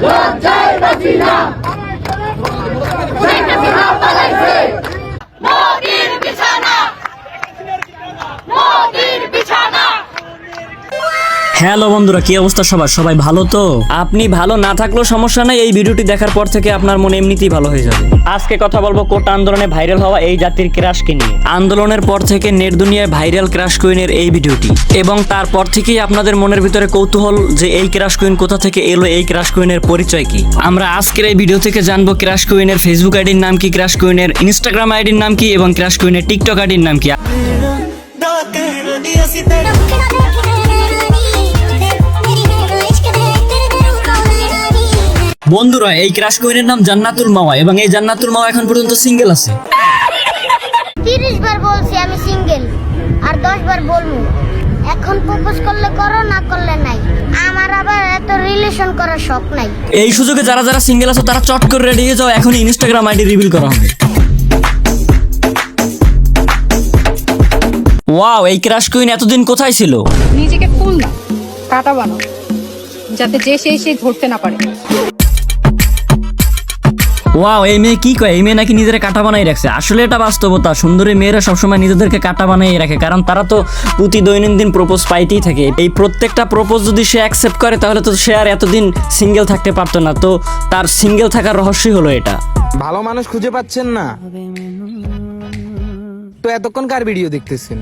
One. Hello বন্ধুরা কি অবস্থা সবার? সবাই ভালো তো? আপনি ভালো না থাকলেও সমস্যা নাই এই ভিডিওটি দেখার পর থেকে আপনার মনে এমনিতেই ভালো হয়ে যাবে। আজকে কথা বলব কোটা আন্দোলনে ভাইরাল হওয়া এই জাতির ক্রাশকে নিয়ে। আন্দোলনের পর থেকে নেট দুনিয়ায় ভাইরাল ক্রাশ কুইনের এই ভিডিওটি। এবং তারপর থেকেই আপনাদের মনের ভিতরে কৌতূহল যে এই ক্রাশ কুইন কোথা থেকে এলো এই ক্রাশ কুইনের পরিচয় কি? আমরা আজকের এই ভিডিও থেকে জানব ক্রাশ কুইনের ফেসবুক আইডির নাম কি ক্রাশ কুইনের ইনস্টাগ্রাম আইডির নাম কি এবং ক্রাশ কুইনের টিকটক আইডির নাম কি। বন্ধুরা এই ক্রাশ কুইনের নাম জান্নাতুল মাওয়া এবং এই জান্নাতুল মাওয়া এখন পর্যন্ত সিঙ্গেল আছে। তিরিশ বার বলছি আমি সিঙ্গেল আর দশ বার বলব। এখন প্রপোজ করলে করো না করলে নাই। আমার আবার এত রিলেশন করার শখ নাই। এই সুযোগে যারা যারা সিঙ্গেল আছে তারা চট করে রেডি হয়ে যাও এখন ইনস্টাগ্রাম আইডি রিভিল করা হবে। ওয়াও এই ক্রাশ কুইন এতদিন কোথায় ছিল? নিজেকে ফুল না কাটা বানাও যাতে যে সেই সেই ধরতে না পারে। ওয়াও এই মেয়ে কি কয়? এই মেয়ে নাকি নিজের কাটা বানাই রাখছে। আসলে এটা বাস্তবতা। সুন্দরী মেয়েরা সবসময় নিজেদেরকে কাটা বানাই রাখে, কারণ তারা তো প্রতি দৈনন্দিন প্রপোজ পাইতেই থাকে। এই প্রত্যেকটা প্রপোজ যদি সে অ্যাকসেপ্ট করে, তাহলে তো সে আর এতদিন সিঙ্গেল থাকতে পারতো না। তো তার সিঙ্গেল থাকার রহস্যই হলো এটা। ভালো মানুষ খুঁজে পাচ্ছেন না। এতক্ষণ কার ভিডিও দেখতেছেন?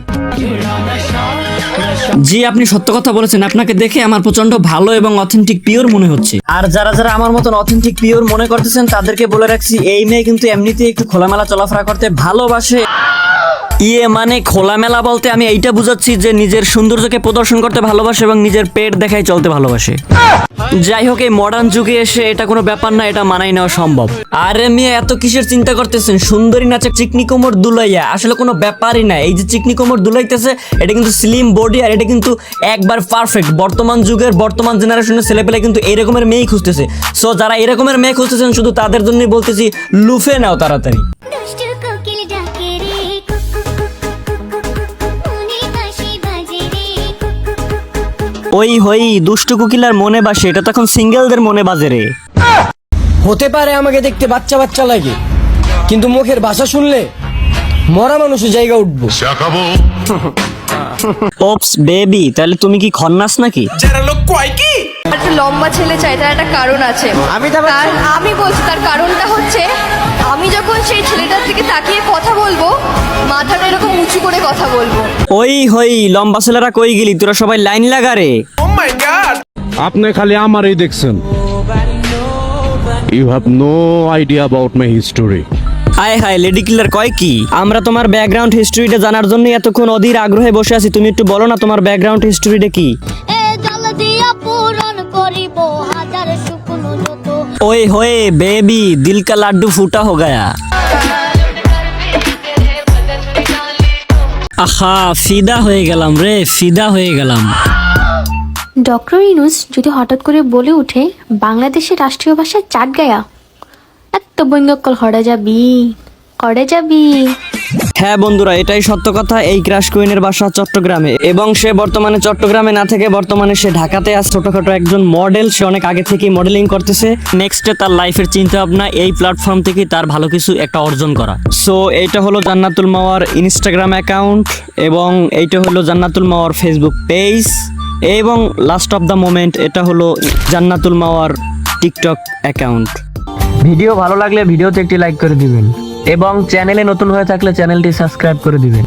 জি আপনি সত্য কথা বলেছেন। আপনাকে দেখে আমার প্রচণ্ড ভালো এবং অথেন্টিক পিওর মনে হচ্ছে। আর যারা যারা আমার মতন অথেন্টিক পিওর মনে করতেছেন তাদেরকে বলে রাখছি এই মেয়ে কিন্তু এমনিতেই একটু খোলামেলা চলাফেরা করতে ভালোবাসে। ইয়ে মানে খোলামেলা বলতে আমি এইটা বুঝাচ্ছি যে নিজের সৌন্দর্যকে প্রদর্শন করতে ভালোবাসে এবং নিজের পেট দেখাই চলতে ভালোবাসে। যাই হোক, এই মডার্ন যুগে এসে এটা কোনো ব্যাপার না, এটা মানাই নেওয়া সম্ভব। আরে মেয়ে, এত কিসের চিন্তা করতেছেন? সুন্দরী নাচে চিকনি কোমর দুলাইয়া, আসলে কোনো ব্যাপারই না। এই যে চিকনি কোমর দুলাইতেছে, এটা কিন্তু স্লিম বডি আর এটা কিন্তু একবার পারফেক্ট বর্তমান যুগের, বর্তমান জেনারেশনের ছেলেপেলে কিন্তু এরকমের মেয়েই খুঁজতেছে। সো যারা এরকমের মেয়ে খুঁজতেছেন, শুধু তাদের জন্যই বলতেছি, লুফে নাও তাড়াতাড়ি। ওই হই দুষ্টু কুকিলার মনে বাসে এটা তখন সিঙ্গেলদের মনে বাজে রে। হতে পারে আমাকে দেখতে বাচ্চা বাচ্চা লাগে কিন্তু মুখের ভাষা শুনলে মরা মানুষের জায়গা উঠবো। ওপস বেবি তাহলে তুমি কি খন্নাস নাকি? যারা লোক কয় কি? একটা লম্বা ছেলে চাই তার একটা কারণ আছে। আমি তার আমি বলছি তার কারণটা হচ্ছে আমি যখন সেই ছেলেটার দিকে তাকিয়ে কথা বলব মাথাটা এরকম উঁচু করে ওই হই লম্বা ছেলেরা কই গেলি? তোরা সবাই লাইন লাগা রে। আপনি খালি আমারই দেখছেন। You have no idea about my history আয় হায় লেডি কিলার কয় কি? আমরা তোমার ব্যাকগ্রাউন্ড হিস্ট্রিটা জানার জন্য এতক্ষণ অধীর আগ্রহে বসে আছি। তুমি একটু বলো না তোমার ব্যাকগ্রাউন্ড হিস্ট্রিটা কি? ওই হয়ে বেবি দিল কা লাড্ডু ফুটা হো গায়া আহা, ফিদা হয়ে গেলাম রে, ফিদা হয়ে গেলাম। ডক্টর ইনুস যদি হঠাৎ করে বলে উঠে বাংলাদেশের রাষ্ট্রীয় ভাষা চাট গায়া এত বৈঙ্গকল হরে যাবি করে যাবি হ্যাঁ বন্ধুরা, এটাই সত্য কথা। এই ক্রাশ কুইনের বাসা চট্টগ্রামে। এবং সে বর্তমানে চট্টগ্রামে না থেকে বর্তমানে সে ঢাকাতে আজ ছোটখাটো একজন মডেল সে অনেক আগে থেকেই মডেলিং করতেছে। নেক্সটে তার লাইফের চিন্তা ভাবনা, এই প্ল্যাটফর্ম থেকে তার ভালো কিছু একটা অর্জন করা। সো এইটা হলো জান্নাতুল মাওয়ার ইনস্টাগ্রাম অ্যাকাউন্ট এবং এইটা হলো জান্নাতুল মাওয়ার ফেসবুক পেজ এবং লাস্ট অফ দ্য মোমেন্ট এটা হলো জান্নাতুল মাওয়ার টিকটক অ্যাকাউন্ট ভিডিও ভালো লাগলে ভিডিওতে একটি লাইক করে দিবেন। এবং চ্যানেলে নতুন হয়ে থাকলে চ্যানেলটি সাবস্ক্রাইব করে দিবেন।